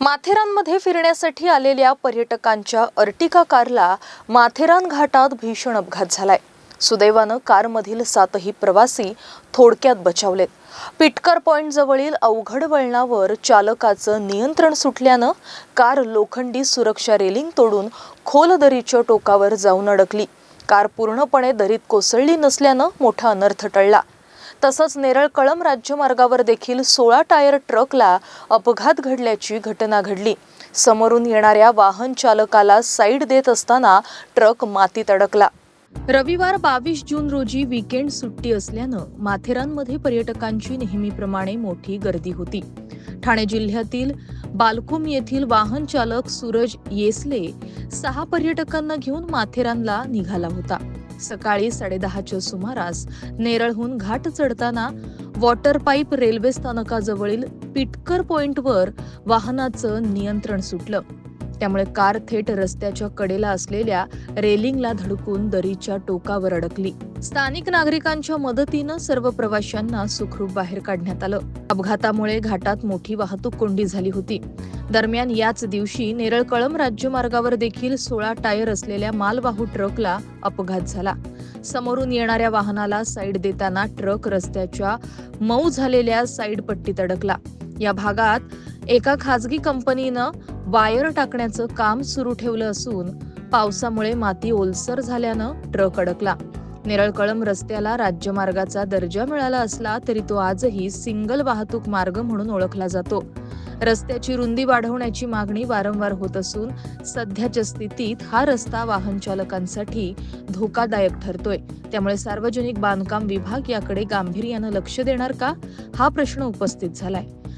माथेरानमध्ये फिरण्यासाठी आलेल्या पर्यटकांच्या अर्टिका कारला माथेरान घाटात भीषण अपघात झालाय. सुदैवानं कारमधील सातही प्रवासी थोडक्यात बचावलेत. पिटकर पॉइंट जवळील अवघड वळणावर चालकाचं नियंत्रण सुटल्यानं कार लोखंडी सुरक्षा रेलिंग तोडून खोल दरीच्या टोकावर जाऊन अडकली. कार पूर्णपणे दरीत कोसळली नसल्यानं मोठा अनर्थ टळला. तसंच नेरळ कळम राज्यमार्गावर देखील सोळा टायर ट्रकला अपघात घडल्याची घटना घडली. समोरून येणाऱ्या वाहन चालकाला साईड देत असताना ट्रक मातीत अडकला. रविवार बावीस जून रोजी वीकेंड सुट्टी असल्यानं माथेरानमध्ये पर्यटकांची नेहमीप्रमाणे मोठी गर्दी होती. ठाणे जिल्ह्यातील बालकुम येथील वाहन चालक सूरज येसले सहा पर्यटकांना घेऊन माथेरानला निघाला होता. सकाळी साडेदहाच्या सुमारास नेरळहून घाट चढताना वॉटर पाईप रेल्वे स्थानकाजवळील पिटकर पॉइंटवर वाहनाचं नियंत्रण सुटलं. त्यामुळे कार थेट रस्त्याच्या कडेला असलेल्या रेलिंगला धडकून दरीच्या टोकावर अडकली. स्थानिक नागरिकांच्या मदतीनं सर्व प्रवाशांना सुखरूप बाहेर काढण्यात आलं. अपघातामुळे घाटात मोठी वाहतूक कोंडी झाली होती. दरम्यान याच दिवशी नेरळ कळम राज्यमार्गावर देखील सोळा टायर असलेल्या मालवाहू ट्रकला अपघात झाला. समोरून येणाऱ्या वाहनाला साईड देताना ट्रक रस्त्याच्या मऊ झालेल्या साईड पट्टीत अडकला. या भागात एका खाजगी कंपनीनं वायर टाकण्याचं काम सुरू ठेवलं असून पावसामुळे माती ओलसर झाल्यानं ट्रक अडकला. नेरळ कळम रस्त्याला राज्यमार्गाचा दर्जा मिळाला असला तरी तो आजही सिंगल वाहतूक मार्ग म्हणून ओळखला जातो. रस्त्याची रुंदी वाढवण्याची मागणी वारंवार होत असून सध्याच्या स्थितीत हा रस्ता वाहन चालकांसाठी धोकादायक ठरतोय. त्यामुळे सार्वजनिक बांधकाम विभाग याकडे गांभीर्यानं लक्ष देणार का? हा प्रश्न उपस्थित झालाय.